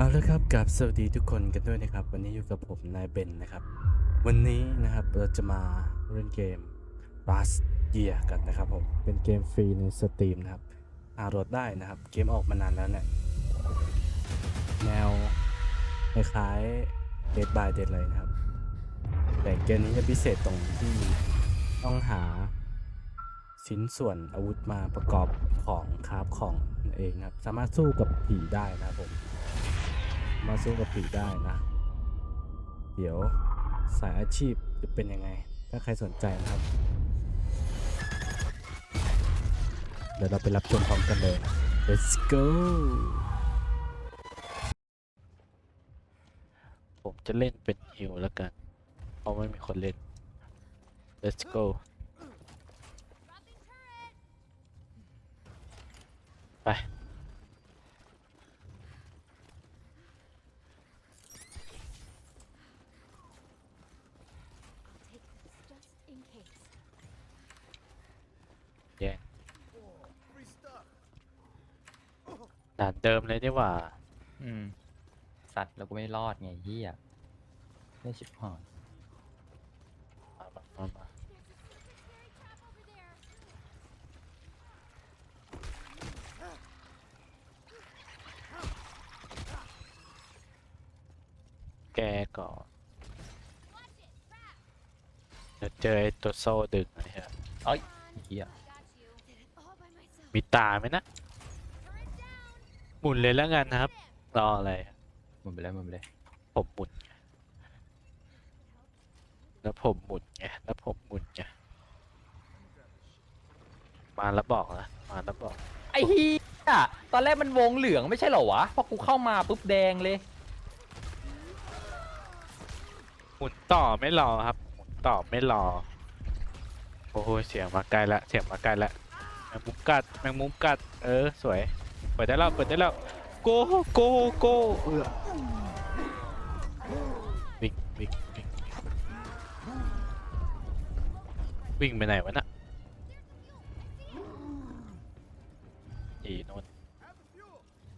เอาละครับกับสวัสดีทุกคนกันด้วยนะครับ วันนี้อยู่กับผมนายเบนนะครับ วันนี้นะครับเราจะมาเล่นเกม Rust Gear กันนะครับผมเป็นเกมฟรีในสตรีมนะครับหาโหลดได้นะครับ เกมออกมานานแล้วเนี่ยแนวคล้ายๆ Dead by Dead เลยนะครับ แต่เกมนี้จะพิเศษตรงที่ต้องหาชิ้นส่วนอาวุธมาประกอบของคราฟของนั่นเองนะครับ สามารถสู้กับผีได้นะครับผม มาสู้กับผีได้นะ เดี๋ยวสายอาชีพจะเป็นยังไง ถ้าใครสนใจนะครับ เดี๋ยวเราไปรับชมพร้อมกันเลย let's go ผมจะเล่นเป็นฮิวแล้วกัน เพราะไม่มีคนเล่น let's go ไป Take this just in case. แย่งด่าน เดิมเลยดีกว่า อืม สัตว์เราก็ไม่รอดไงเฮียไม่ชิบหายมามามามา There's a secret scary trap over there. แกก่อนเดี๋ยวเจอไอ้ตัวโซ่ดึงไอ้เหี้ยเอ้ยเฮีย Got you. Did it all by myself. มีตาไหมนะ Turret down. หมุนเลยแล้วกันนะครับรออะไรมันไปเลยมันไปเลยผมหมุนไงแล้วผมหมุนไงแล้วผมหมุนไงมาแล้วบอกนะมาแล้วบอกไอ้เฮียตอนแรกมันวงเหลืองไม่ใช่เหรอวะ พอกูเข้ามาปุ๊บแดงเลย หมุนต่อไม่รอครับหมุนต่อไม่รอโอ้โหเสียงมาไกลละเสียงมาไกลละแมงมุมกัดแมงมุมกัด เออสวย เปิดได้แล้ว เปิดได้แล้ว โกโกโกเออวิ่งวิ่งวิ่งวิ่งไปไหนวะน่ะอีโนน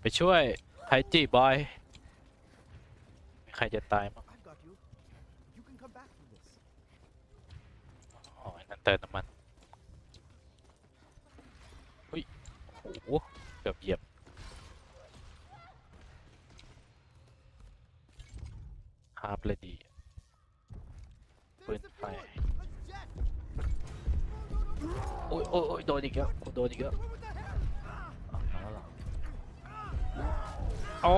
ไปช่วยไทจิบอย ใครจะตายมั้งอ๋อนั่นเติมน้ำมันอุ้ยโอ้โห กือบเหยียบ ฮาร์ปเลยดีปืนไฟโอ้ยโอ้ยโดนอีกแล้วโดนอีกแล้วอาแล้วเหรอโอ้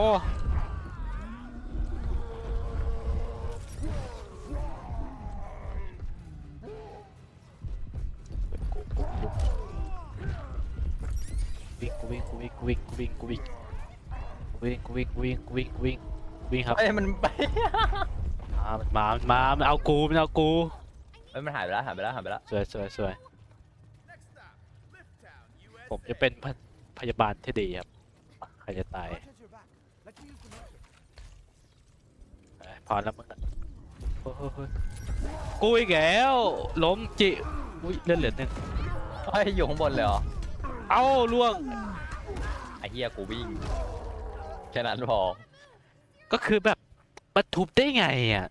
วิ่งกูวิ่งกูวิ่งกูวิ่งกูวิ่งกูวิ่งกูวิ่งกูวิ่งกูวิ่งกูวิ่งกูวิ่งกูวิ่งครับเอ้ยมันไปมามันมามันมามันเอากูมันเอากูเอ้ยมันหายไปแล้วหายไปแล้วหายไปแล้วสวยสวยสวย Next stop, Lifttown, USA. ผมจะเป็นพยพยาบาลที่ดีครับใครจะตาย I'll catch your back. Let's use the medkit. เอ้ยพอแล้วมึงอะโอ้โหเฮ้ยกูอีกแล้วล้มจิอุ้ยเลือดเหลือหนึ่ง เฮ้ยอยู่ข้างบนเลยเหรอ เอ้าล่วง ไอ้เฮียกูวิ่ง แค่นั้นพอก็คือแบบมันทุบได้ไงอะ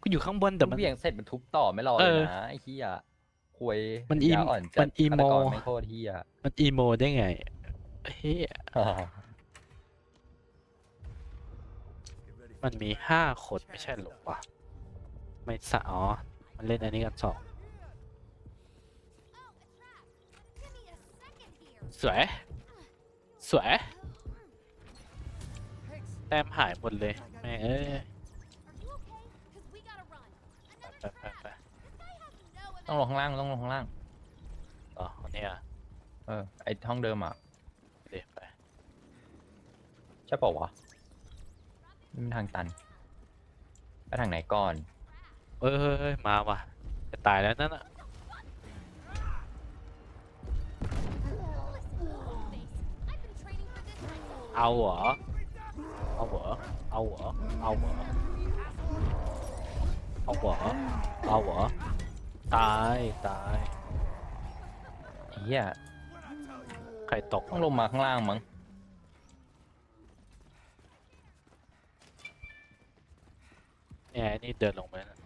กูอยู่ข้างบนแต่แต่มันเบี่ยงเสร็จมันทุบต่อไม่รอเอเลยอนะไอ้เฮียควยมันอียาอ่อนจัดมันอีโม ฆาตกรไม่โคตรเฮีย มันอีโมได้ไงเฮ้ยมันมีห้าคนไม่ใช่เหรอวะไม่สะอ๋อมันเล่นอันนี้กันสอง สวย สวย แต้มหายหมดเลย แม่เอ้ยไปไปไปต้องลงข้างล่างต้องลงข้างล่างอ๋อคนนี้อะเออไอห้องเดิมอะเดี๋ยวไปใช่ป่าวะนี่มันทางตันไปทางไหนก่อนเอ้ยเฮ้ยเฮ้ยมาว่ะจะตายแล้วนั่นอะ เอาเหรอ เอาเหรอ เอาเหรอ เอาเหรอ เอาเหรอ เอาเหรอ ตาย ตายเฮียใครตกต้องลงมาข้างล่างมั้ง เนี่ยไอ้นี่เดินลงไปแล้ว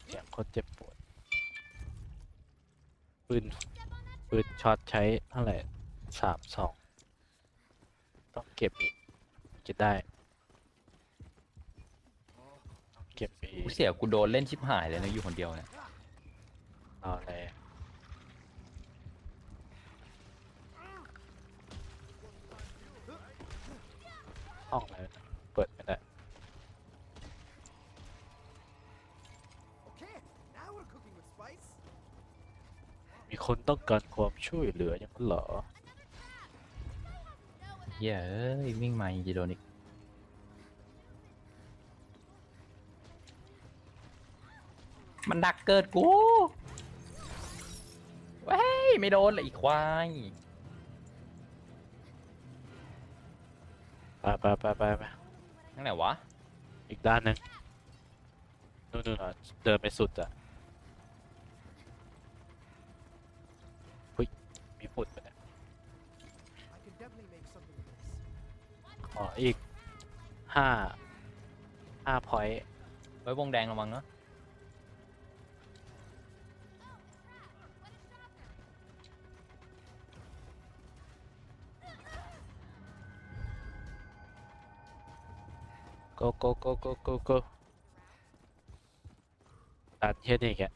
เสียงโคตรเจ็บ ปวดปืนปืนช็อตใช้เท่าไหร่สามสองต้องเก็บอีกจะได้ต้องเก็บอีกกูเสียกูโดนเล่นชิบหายเลยนะอยู่คนเดียวเนี่ยเอาเลยห้องอะไรนะ มีคนต้องการความช่วยเหลืออย่างนั้นเหรอ เหี้ยเอ้ยวิ่งมายังจะโดนอีกมันดักเกิดกูเว้ยไม่โดนเลยอีกควาย ไปไปไปไปไปนั่นไหนวะ อีกด้านหนึ่งนู่นนู่นอะเดินไปสุดอะ ขออีกห้าห้าพอยต์ไว้วงแดงระวังเนาะโกโกโกโกโกโกตัดเฮ็ดอีกอะ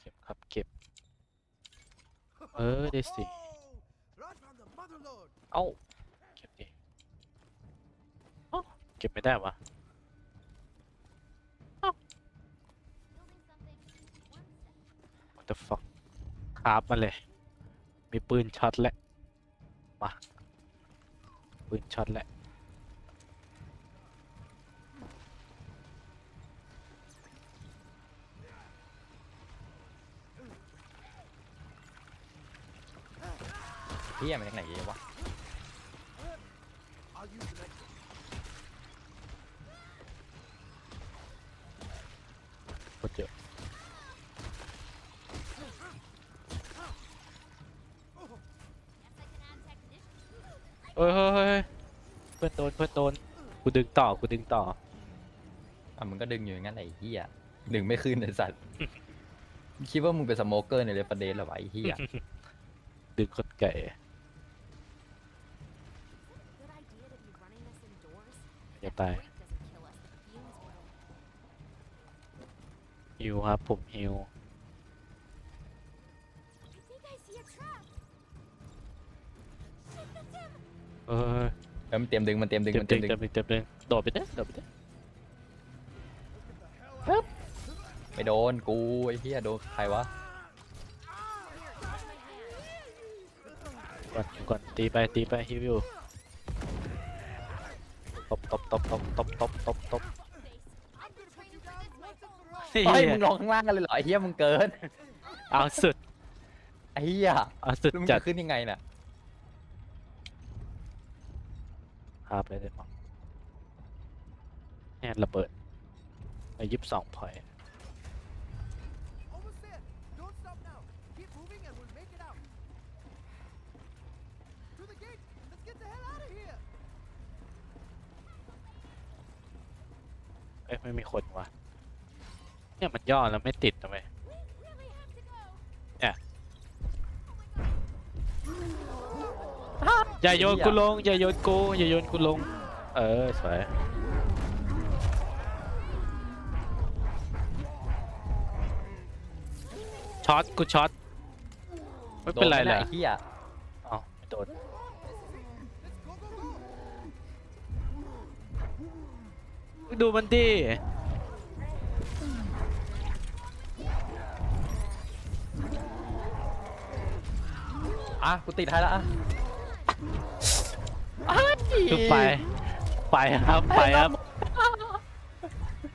เก็บครับเก็บ วยดิสิเอาเก็บดิเอาเก็บไม่ได้วะเดอะฟังคาบมาเลย มีปืนช็อตแหละมาปืนช็อตแหละ เฮียมาจากไหนเยอะวะ I'll use the next one. โคตรเยอะ Guess I can add technician. เฮ้ยเฮ้ยเฮ้ยเพื่อนโดนเพื่อนโดนกูดึงต่อกูดึงต่ออะมึงก็ดึงอยู่อย่างนั้นแหละไอ้เฮียดึงไม่ขึ้นไอ้สัตว์ คิดว่ามึงเป็นสโมเกอร์ในเรฟเดนเหรอวะไอ้เฮีย ดึงคนไก่ อย่าตายฮิวครับผมฮิวเออเออมันเตรียมดึงมันเตรียมดึงเต็มมันเตเต็รียมดึงเต็มเต็มเต็มโดดไปเด้โดดไปเด้ไม่โดนกูไอ้เฮียโดนใครวะก่อนก่อนตีไปตีไปฮิวอยู่ ตบตบตบตบตบตบตบเฮ้ยมึงลงข้างล่างกันเลยเหรอไอ้เหี้ยมึงเกินเอาสุดไอ้เหี้ยเอาสุดมึงจะขึ้นยังไงน่ะภาพเลยได้ปะเนี่ยระเบิดไปยิบสองพอย เอ้ยไม่มีคนวะเนี่ยมันย่อแล้วไม่ติดทำไม We really have to go. อย่าโยนกูลงอย่าโยนกูอย่าโยนกูลง เออสวยช็อตกูช็อตไม่เป็นไรเลยเฮีย ดูมันดิอะกูติดให้แล้วอะคือไป ไปครับไปครับ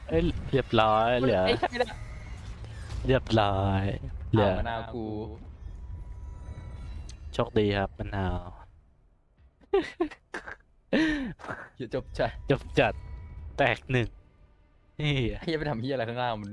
เอ้ยเรียบร้อยเหลือไอ้ใครเนี่ยเรียบร้อยเหลือมะนาวกูโชคดีครับมะนาวอย่าจบใจจบจัด แตกหนึ่งนี่ เฮียไปทำเฮียอะไรข้างล่างมัน